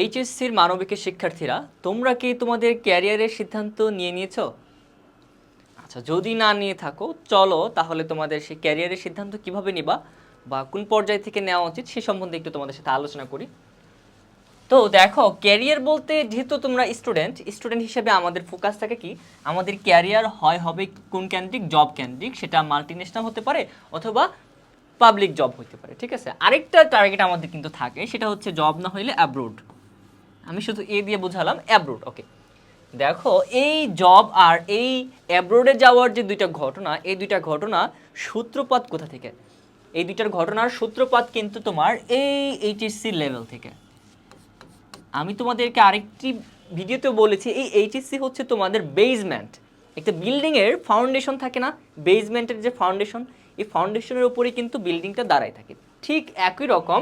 এইচএসসির মানবিকের শিক্ষার্থীরা, তোমরা কি তোমাদের ক্যারিয়ারের সিদ্ধান্ত নিয়ে নিয়েছো? আচ্ছা যদি না নিয়ে থাকো, চলো তাহলে তোমাদের সেই ক্যারিয়ারের সিদ্ধান্ত কীভাবে নিবা বা কোন পর্যায় থেকে নেওয়া উচিত সে সম্বন্ধে একটু তোমাদের সাথে আলোচনা করি। তো দেখো, ক্যারিয়ার বলতে যেহেতু তোমরা স্টুডেন্ট স্টুডেন্ট হিসেবে আমাদের ফোকাস থাকে কি, আমাদের ক্যারিয়ার হয়, হবে কোন কেন্দ্রিক, জব কেন্দ্রিক, সেটা মাল্টি ন্যাশনাল হতে পারে অথবা পাবলিক জব হতে পারে, ঠিক আছে? আরেকটা টার্গেট আমাদের কিন্তু থাকে, সেটা হচ্ছে জব না হইলে অ্যাব্রোড আমি শুধু এ দিয়ে বুঝালাম অ্যাব্রোড ওকে দেখো, এই জব আর এই অ্যাব্রোডে যাওয়ার যে দুইটা ঘটনা, এই দুইটা ঘটনা সূত্রপাত কোথা থেকে? এই দুইটার ঘটনার সূত্রপাত কিন্তু তোমার এই এইচএসসি লেভেল থেকে। আমি তোমাদেরকে আরেকটি ভিডিওতে বলেছি, এই এইচএসসি হচ্ছে তোমাদের বেসমেন্ট একটা বিল্ডিংয়ের ফাউন্ডেশন থাকে না? বেসমেন্টের যে ফাউন্ডেশন এই ফাউন্ডেশনের উপরেই কিন্তু বিল্ডিংটা দাঁড়ায় থাকে। ঠিক একই রকম,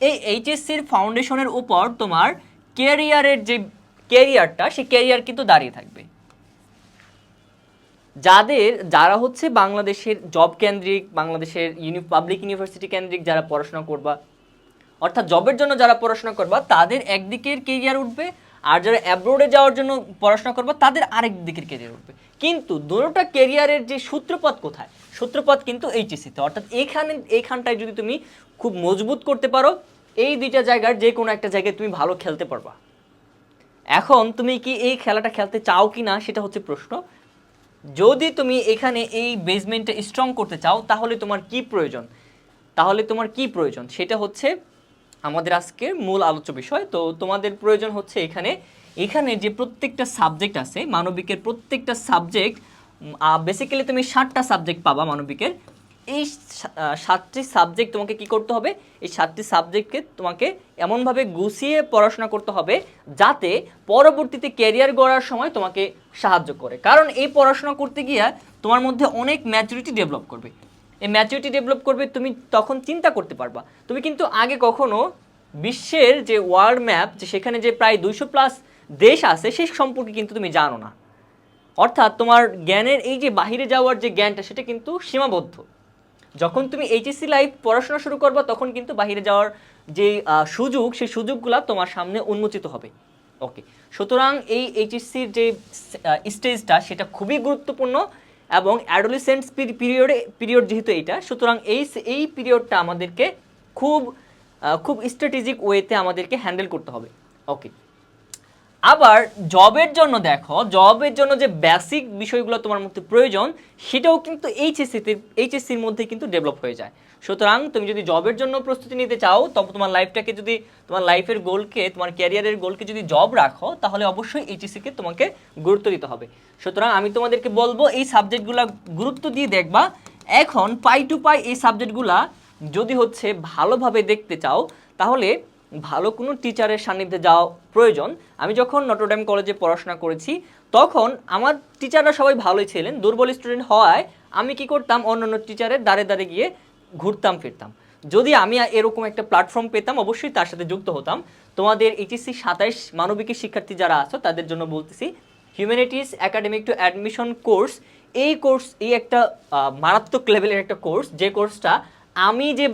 এই এইচএসসির ফাউন্ডেশনের উপর তোমার ক্যারিয়ারের যে ক্যারিয়ারটা সেই ক্যারিয়ার কিন্তু দাঁড়িয়ে থাকবে। যাদের, যারা হচ্ছে বাংলাদেশের জব কেন্দ্রিক, বাংলাদেশের ইউনি পাবলিক ইউনিভার্সিটি কেন্দ্রিক যারা পড়াশোনা করবা, অর্থাৎ জবের জন্য যারা পড়াশোনা করবা, তাদের একদিকের কেরিয়ার উঠবে, আর যারা অ্যাব্রোডে যাওয়ার জন্য পড়াশোনা করবা, তাদের আরেক দিকের কেরিয়ার উঠবে। কিন্তু দুটোটা কেরিয়ারের যে সূত্রপাত কোথায়? সূত্রপাত কিন্তু এইচএসিতে অর্থাৎ এইখানে এইখানটায় যদি তুমি খুব মজবুত করতে পারো এই দুইটা জায়গার যে কোনো একটা জায়গায় তুমি ভালো খেলতে পারবা। এখন তুমি কি এই খেলাটা খেলতে চাও কি না সেটা হচ্ছে প্রশ্ন। যদি তুমি এখানে এই বেসমেন্টটা স্ট্রং করতে চাও, তাহলে তোমার কি প্রয়োজন? তাহলে তোমার কি প্রয়োজন? সেটা হচ্ছে আমাদের আজকের মূল আলোচ্য বিষয়। তো তোমাদের প্রয়োজন হচ্ছে এখানে এখানে যে প্রত্যেকটা সাবজেক্ট আছে, মানবিকের প্রত্যেকটা সাবজেক্ট বেসিক্যালি তুমি ষাটটা সাবজেক্ট পাবা মানবিকের। এই সাতটি সাবজেক্ট তোমাকে কি করতে হবে? এই সাতটি সাবজেক্টকে তোমাকে এমনভাবে গুছিয়ে পড়াশোনা করতে হবে যাতে পরবর্তীতে ক্যারিয়ার গড়ার সময় তোমাকে সাহায্য করে। কারণ এই পড়াশোনা করতে গিয়ে তোমার মধ্যে অনেক ম্যাচুরিটি ডেভেলপ করবে। এই ম্যাচুরিটি ডেভেলপ করবে, তুমি তখন চিন্তা করতে পারবা। তুমি কিন্তু আগে কখনো বিশ্বের যে ওয়ার্ল্ড ম্যাপ যে সেখানে যে প্রায় দুইশো প্লাস দেশ আছে সেই সম্পর্কে কিন্তু তুমি জানো না। অর্থাৎ তোমার জ্ঞানের এই যে বাহিরে যাওয়ার যে জ্ঞানটা, সেটা কিন্তু সীমাবদ্ধ। যখন তুমি এইচএসসি লাইফ পড়াশোনা শুরু করবা, তখন কিন্তু বাহিরে যাওয়ার যে সুযোগ, সেই সুযোগগুলো তোমার সামনে উন্মোচিত হবে। ওকে সুতরাং এই এইচএসসির যে স্টেজটা সেটা খুবই গুরুত্বপূর্ণ এবং অ্যাডোলিসেন্টস পিরিয়ডে পিরিয়ড যেহেতু এইটা, সুতরাং এই এই পিরিয়ডটা আমাদেরকে খুব খুব স্ট্র্যাটেজিক ওয়েতে আমাদেরকে হ্যান্ডেল করতে হবে। ওকে আবার জবের জন্য দেখো জবের জন্য যে বেসিক বিষয়গুলো তোমার মধ্যে প্রয়োজন, সেটাও কিন্তু এইচএসসিতে এইচএসসির মধ্যে কিন্তু ডেভেলপ হয়ে যায়। সুতরাং তুমি যদি জবের জন্য প্রস্তুতি নিতে চাও, তবে তোমার লাইফটাকে যদি, তোমার লাইফের গোলকে তোমার ক্যারিয়ারের গোলকে যদি জব রাখো, তাহলে অবশ্যই এইচএসসিকে তোমাকে গুরুত্ব দিতে হবে। সুতরাং আমি তোমাদেরকে বলব, এই সাবজেক্টগুলো গুরুত্ব দিয়ে দেখবা। এখন পাই টু পাই এই সাবজেক্টগুলা যদি হচ্ছে ভালোভাবে দেখতে চাও, তাহলে ভালো কোনো টিচারের সান্নিধ্যে যাওয়া প্রয়োজন। আমি যখন নটরডেম কলেজে পড়াশোনা করেছি, তখন আমার টিচাররা সবাই ভালোই ছিলেন। দুর্বল স্টুডেন্ট হওয়ায় আমি কি করতাম, অন্যান্য টিচারের দাঁড়ে দাঁড়ে গিয়ে ঘুরতাম, ফিরতাম। যদি আমি এরকম একটা প্ল্যাটফর্ম পেতাম, অবশ্যই তার সাথে যুক্ত হতাম। তোমাদের এইচএসসি সাতাইশ মানবিকের শিক্ষার্থী যারা আছো, তাদের জন্য বলতেছি humanities academic to admission course এই কোর্স এই একটা মারাত্মক লেভেলের একটা কোর্স যে কোর্সটা আমি যে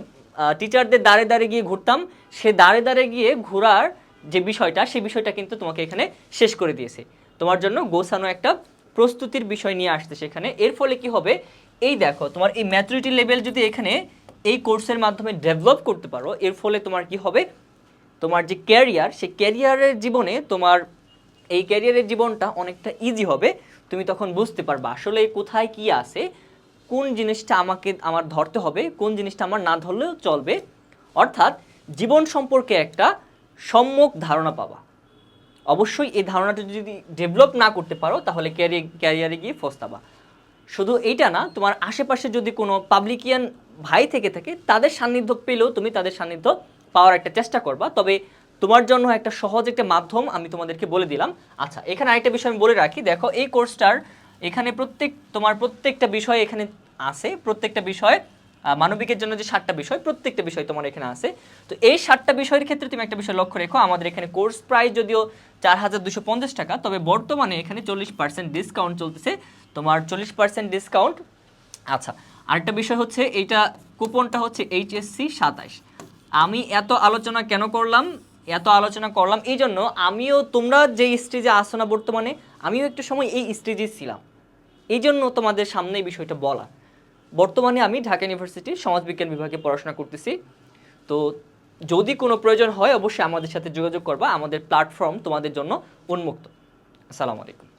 টিচারদের দাঁড়ে দাঁড়ে গিয়ে ঘুরতাম। সে দাঁড়ে দাঁড়ে গিয়ে ঘোরার যে বিষয়টা সেই বিষয়টা কিন্তু তোমাকে এখানে শেষ করে দিয়েছে। তোমার জন্য গোছানো একটা প্রস্তুতির বিষয় নিয়ে আসতে সেখানে। এর ফলে কি হবে? এই দেখো, তোমার এই ম্যাচুরিটি লেভেল যদি এখানে এই কোর্সের মাধ্যমে ডেভেলপ করতে পারো, এর ফলে তোমার কি হবে? তোমার যে ক্যারিয়ার সেই ক্যারিয়ারের জীবনে তোমার এই ক্যারিয়ারের জীবনটা অনেকটা ইজি হবে। তুমি তখন বুঝতে পারবা আসলে কোথায় কি আছে কোন জিনিসটা আমাকে, আমার ধরতে হবে, কোন জিনিসটা আমার না ধরলেও চলবে। অর্থাৎ জীবন সম্পর্কে একটা সম্যক ধারণা পাবা অবশ্যই এই ধারণাটা যদি ডেভেলপ না করতে পারো, তাহলে ক্যারিয়ার ক্যারিয়ারে গিয়ে ফস্তাবা। শুধু এইটা না, তোমার আশেপাশে যদি কোনো পাবলিকিয়ান ভাই থেকে থাকে, তাদের সান্নিধ্য পেলেও তুমি তাদের সান্নিধ্য পাওয়ার একটা চেষ্টা করবা। তবে তোমার জন্য একটা সহজ একটা মাধ্যম আমি তোমাদেরকে বলে দিলাম। আচ্ছা এখানে আরেকটা বিষয় আমি বলে রাখি। দেখো, এই কোর্সটার এখানে প্রত্যেক, তোমার প্রত্যেকটা বিষয় এখানে আছে, প্রত্যেকটা বিষয় মানবিকের জন্য যে সাতটা বিষয়, প্রত্যেকটা বিষয় তোমার এখানে আছে। তো এই সাতটা বিষয়ের ক্ষেত্রে তুমি একটা বিষয় লক্ষ্য রেখো, আমাদের এখানে কোর্স প্রাইস যদিও চার হাজার দুশো পঞ্চাশ টাকা, তবে বর্তমানে এখানে চল্লিশ পার্সেন্ট ডিসকাউন্ট চলতেছে। তোমার চল্লিশ পার্সেন্ট ডিসকাউন্ট আচ্ছা আরেকটা বিষয় হচ্ছে এইটা কুপনটা হচ্ছে এইচএসসি সাতাশ। আমি এত আলোচনা কেন করলাম? এত আলোচনা করলাম এই জন্য আমিও তোমরা যে স্টেজে আসো না বর্তমানে, আমিও একটু সময় এই স্টেজে ছিলাম। এই জন্য তোমাদের সামনে এই বিষয়টা বলা। বর্তমানে আমি ঢাকা ইউনিভার্সিটির সমাজবিজ্ঞান বিভাগে পড়াশোনা করতেছি। তো যদি কোনো প্রয়োজন হয়, অবশ্যই আমাদের সাথে যোগাযোগ করবা। আমাদের প্ল্যাটফর্ম তোমাদের জন্য উন্মুক্ত। আসসালামু আলাইকুম।